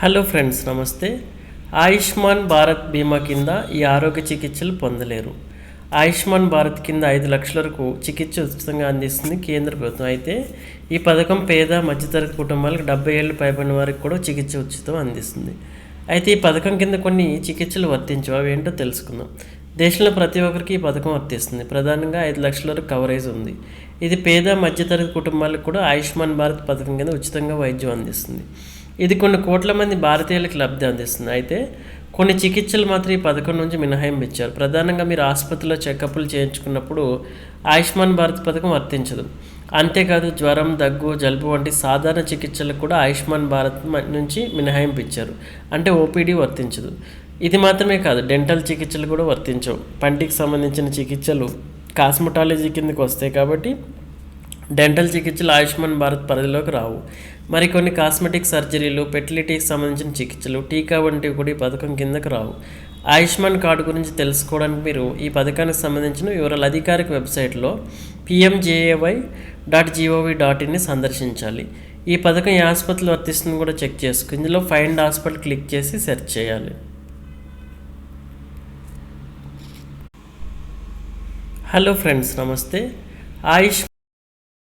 Hello friends నమస్తే. ఆయుష్మాన్ భారత్ బీమా కింద ఈ ఆరోగ్య చికిత్సలు పొందలేరు. ఆయుష్మాన్ భారత్ కింద ఐదు లక్షల వరకు చికిత్స ఉచితంగా అందిస్తుంది కేంద్ర ప్రభుత్వం. అయితే ఈ పథకం పేద మధ్యతరగతి కుటుంబాలకు డెబ్బై ఏళ్ళు పైబడిన వారికి కూడా చికిత్స ఉచితం అందిస్తుంది. అయితే ఈ పథకం కింద కొన్ని చికిత్సలు వర్తించవు? అవి ఏంటో తెలుసుకుందాం. దేశంలో ప్రతి ఒక్కరికి ఈ పథకం వర్తిస్తుంది. ప్రధానంగా ఐదు లక్షల వరకు కవరేజ్ ఉంది. ఇది పేద మధ్యతరగతి కుటుంబాలకు కూడా ఆయుష్మాన్ భారత్ పథకం కింద ఉచితంగా వైద్యం అందిస్తుంది. ఇది కొన్ని కోట్ల మంది భారతీయులకు లబ్ధి అందిస్తుంది. అయితే కొన్ని చికిత్సలు మాత్రం ఈ పథకం నుంచి మినహాయింపు ఇచ్చారు ప్రధానంగా మీరు ఆసుపత్రిలో చెకప్లు చేయించుకున్నప్పుడు ఆయుష్మాన్ భారత్ పథకం వర్తించదు. అంతేకాదు జ్వరం దగ్గు జలుబు వంటి సాధారణ చికిత్సలకు కూడా ఆయుష్మాన్ భారత్ నుంచి మినహాయింపు ఇచ్చారు అంటే ఓపీడీ వర్తించదు. ఇది మాత్రమే కాదు డెంటల్ చికిత్సలు కూడా వర్తించవు. పంటికి సంబంధించిన చికిత్సలు కాస్మెటాలజీ కిందకు వస్తాయి కాబట్టి డెంటల్ చికిత్సలు ఆయుష్మాన్ భారత్ పరిధిలోకి రావు. మరికొన్ని కాస్మెటిక్ సర్జరీలు ఫెర్టిలిటీకి సంబంధించిన చికిత్సలు టీకా వంటివి కూడా ఈ పథకం కిందకు రావు. ఆయుష్మాన్ కార్డు గురించి తెలుసుకోవడానికి మీరు ఈ పథకానికి సంబంధించిన వివరాలు అధికారిక వెబ్సైట్లో పిఎంజేఏవై డాట్ జీఓవి డాట్ ఇన్ని సందర్శించాలి. ఈ పథకం ఏ ఆసుపత్రిలో వర్తిస్తుందో కూడా చెక్ చేసుకో. ఇందులో ఫైండ్ హాస్పిటల్ క్లిక్ చేసి సెర్చ్ చేయాలి. హలో ఫ్రెండ్స్ నమస్తే. ఆయుష్